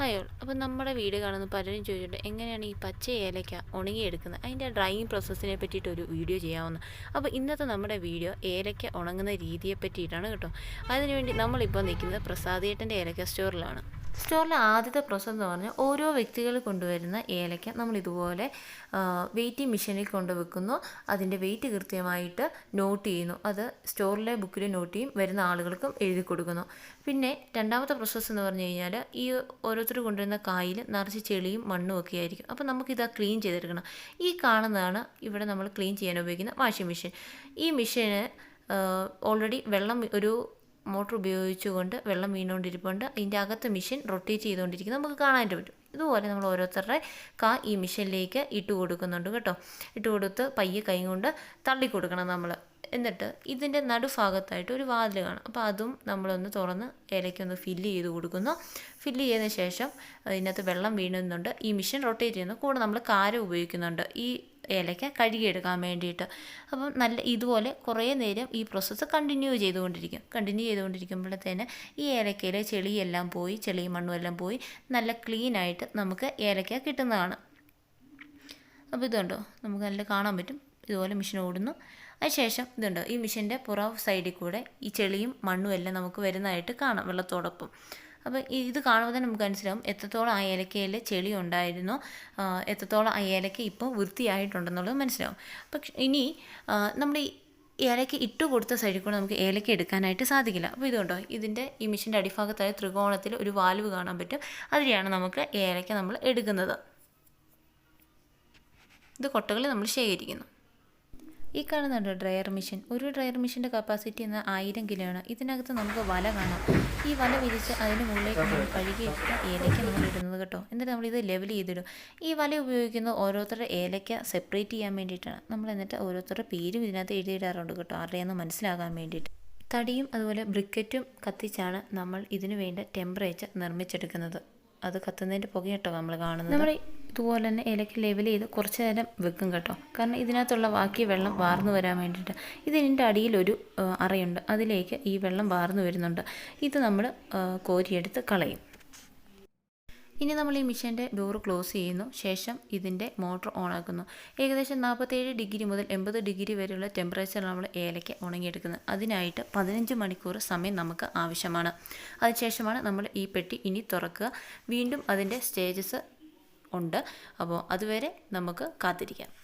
Hi all അപ്പോൾ നമ്മുടെ വീട് കാണുന്ന പലരും ചോദിച്ചിട്ടുണ്ട് എങ്ങനെയാണ് ഈ പച്ച ഏലക്ക ഉണങ്ങിയെടുക്കുന്നത്? അതിന്റെ ഡ്രൈയിങ് പ്രോസസ്സിനെ പറ്റിയിട്ട് ഒരു വീഡിയോ ചെയ്യാവുന്ന. അപ്പോൾ ഇന്നത്തെ നമ്മുടെ വീഡിയോ ഏലക്ക ഉണങ്ങുന്ന രീതിയെ പറ്റിയിട്ടാണ് കേട്ടോ. അതിനുവേണ്ടി നമ്മളിപ്പോൾ നിൽക്കുന്നത് പ്രസാദേട്ടന്റെ ഏലക്ക സ്റ്റോറിലാണ്. സ്റ്റോറിലെ ആദ്യത്തെ പ്രോസസ്സ് എന്ന് പറഞ്ഞാൽ ഓരോ വ്യക്തികൾ കൊണ്ടുവരുന്ന ഏലക്ക നമ്മൾ ഇതുപോലെ വെയിറ്റിംഗ് മെഷീനിൽ കൊണ്ടുവെക്കുന്നു അതിന്റെ വെയിറ്റ് കൃത്യമായിട്ട് നോട്ട് ചെയ്യുന്നു. അത് സ്റ്റോറിലെ ബുക്കിൽ നോട്ട് ചെയ്യും. വരുന്ന ആളുകൾക്കും എഴുതി കൊടുക്കുന്നു. പിന്നെ രണ്ടാമത്തെ പ്രോസസ്സ് എന്ന് പറഞ്ഞു കഴിഞ്ഞാൽ ഈ ഓരോരുത്തർ കൊണ്ടുവരുന്ന കായിൽ നിറച്ച് ചെളിയും മണ്ണും ഒക്കെ ആയിരിക്കും. അപ്പോൾ നമുക്കിത് ക്ലീൻ ചെയ്തെടുക്കണം. ഈ കാണുന്നതാണ് ഇവിടെ നമ്മൾ ക്ലീൻ ചെയ്യാൻ ഉപയോഗിക്കുന്ന വാഷിംഗ് മെഷീൻ ഈ മെഷീന് ഓൾറെഡി വെള്ളം ഒരു മോട്ടർ ഉപയോഗിച്ചുകൊണ്ട് വെള്ളം വീണുകൊണ്ടിരിപ്പുണ്ട്. അതിന്റെ അകത്ത് മെഷീൻ റൊട്ടേറ്റ് ചെയ്തുകൊണ്ടിരിക്കുന്നത് നമുക്ക് കാണാനായിട്ട് പറ്റും. ഇതുപോലെ നമ്മൾ ഓരോരുത്തരുടെ കാ ഈ മിഷനിലേക്ക് ഇട്ട് കൊടുക്കുന്നുണ്ട് കേട്ടോ. ഇട്ട് കൊടുത്ത് പയ്യെ കൈ കൊണ്ട് തള്ളി കൊടുക്കണം നമ്മൾ. എന്നിട്ട് ഇതിന്റെ നടുഭാഗത്തായിട്ട് ഒരു വാതിൽ കാണും. അപ്പോൾ അതും നമ്മളൊന്ന് തുറന്ന് ഇലയ്ക്കൊന്ന് ഫില്ല് ചെയ്ത് കൊടുക്കുന്നു. ഫില്ല് ചെയ്തതിന് ശേഷം ഇതിനകത്ത് വെള്ളം വീഴുന്നുണ്ട്. ഈ മിഷൻ റൊട്ടേറ്റ് ചെയ്യുന്നു കൂടെ നമ്മൾ കാര ഉപയോഗിക്കുന്നുണ്ട്. ഈ ഏലക്ക കഴുകിയെടുക്കാൻ വേണ്ടിയിട്ട്. അപ്പം നല്ല ഇതുപോലെ കുറേ നേരം ഈ പ്രോസസ്സ് കണ്ടിന്യൂ ചെയ്തുകൊണ്ടിരിക്കും. കണ്ടിന്യൂ ചെയ്തുകൊണ്ടിരിക്കുമ്പോഴത്തേന് ഈ ഏലക്കയിലെ ചെളിയെല്ലാം പോയി ചെളി മണ്ണും എല്ലാം പോയി നല്ല ക്ലീനായിട്ട് നമുക്ക് ഏലക്ക കിട്ടുന്നതാണ്. അപ്പോൾ ഇതുണ്ടോ? നമുക്ക് നല്ല കാണാൻ പറ്റും. ഇതുപോലെ മെഷീൻ ഓടുന്നു. അതിനുശേഷം ഇതുണ്ടോ? ഈ മെഷീന്റെ പുറം സൈഡിൽ കൂടെ ഈ ചെളിയും മണ്ണും എല്ലാം നമുക്ക് വരുന്നതായിട്ട് കാണാം വെള്ളത്തോടൊപ്പം. അപ്പോൾ ഇത് കാണുമ്പോൾ തന്നെ നമുക്ക് മനസ്സിലാവും എത്രത്തോളം ആ ഏലക്കയിൽ ചെളി ഉണ്ടായിരുന്നു എത്രത്തോളം ആ ഏലക്ക ഇപ്പോൾ വൃത്തിയായിട്ടുണ്ടെന്നുള്ളത് മനസ്സിലാവും. പക്ഷെ ഇനി നമ്മൾ ഈ ഏലക്ക ഇട്ട് കൊടുത്ത സൈഡിൽ കൂടെ നമുക്ക് ഏലക്ക എടുക്കാനായിട്ട് സാധിക്കില്ല. അപ്പോൾ ഇതുകൊണ്ടോ ഇതിന്റെ ഈ മിഷീന്റെ അടിഭാഗത്തായ ത്രികോണത്തിൽ ഒരു വാൽവ് കാണാൻ പറ്റും. അതിലെയാണ് നമുക്ക് ഏലക്ക നമ്മൾ എടുക്കുന്നത്. ഇത് കൊട്ടകളിൽ നമ്മൾ ശേഖരിക്കുന്നു. ഈ കാണുന്നുണ്ട് ഡ്രയർ മെഷീൻ? ഒരു ഡ്രയർ മെഷീന്റെ കപ്പാസിറ്റി എന്ന ആയിരം കിലോയാണ് ഇതിനകത്ത് നമുക്ക് വല കാണാം. ഈ വല വിരിച്ച് അതിന് മുകളിലേക്ക് നമ്മൾ കഴുകിയിട്ട് ഏലക്ക നമ്മൾ ഇടുന്നത് കേട്ടോ. എന്നിട്ട് നമ്മളിത് ലെവൽ ചെയ്തിടും. ഈ വല ഉപയോഗിക്കുന്നത് ഓരോരുത്തരുടെ ഏലയ്ക്ക സെപ്പറേറ്റ് ചെയ്യാൻ വേണ്ടിയിട്ടാണ്. നമ്മൾ എന്നിട്ട് ഓരോരുത്തരുടെ പേരും ഇതിനകത്ത് എഴുതിയിടാറുണ്ട് കേട്ടോ. ആരുടെയെന്ന് മനസ്സിലാകാൻ വേണ്ടിയിട്ട്. തടിയും അതുപോലെ ബ്രിക്കറ്റും കത്തിച്ചാണ് നമ്മൾ ഇതിനു വേണ്ട ടെമ്പറേച്ചർ നിർമ്മിച്ചെടുക്കുന്നത്. അത് കത്തുന്നതിന്റെ പുക കേട്ടോ നമ്മൾ കാണുന്നത്. നമ്മൾ ഇതുപോലെ തന്നെ ഇലക്ക് ലെവൽ ചെയ്ത് കുറച്ച് നേരം വെക്കും കേട്ടോ. കാരണം ഇതിനകത്തുള്ള ബാക്കി വെള്ളം വാർന്നു വരാൻ വേണ്ടിയിട്ട്. ഇതിന്റെ അടിയിലൊരു അറയുണ്ട്. അതിലേക്ക് ഈ വെള്ളം വാർന്നു വരുന്നുണ്ട്. ഇത് നമ്മൾ കോരിയെടുത്ത് കളയും. ഇനി നമ്മൾ ഈ മിഷീന്റെ ഡോറ് ക്ലോസ് ചെയ്യുന്നു. ശേഷം ഇതിന്റെ മോട്ടോർ ഓൺ ആക്കുന്നു ഏകദേശം നാൽപ്പത്തേഴ് ഡിഗ്രി മുതൽ എൺപത് ഡിഗ്രി വരെയുള്ള ടെമ്പറേച്ചർ നമ്മൾ ഏലയ്ക്ക് ഉണങ്ങിയെടുക്കുന്നത്. അതിനായിട്ട് പതിനഞ്ച് മണിക്കൂർ സമയം നമുക്ക് ആവശ്യമാണ്. അതിനുശേഷമാണ് നമ്മൾ ഈ പെട്ടി ഇനി തുറക്കുക. വീണ്ടും അതിന്റെ സ്റ്റേജസ് ഉണ്ട്. അപ്പോൾ അതുവരെ നമുക്ക് കാത്തിരിക്കാം.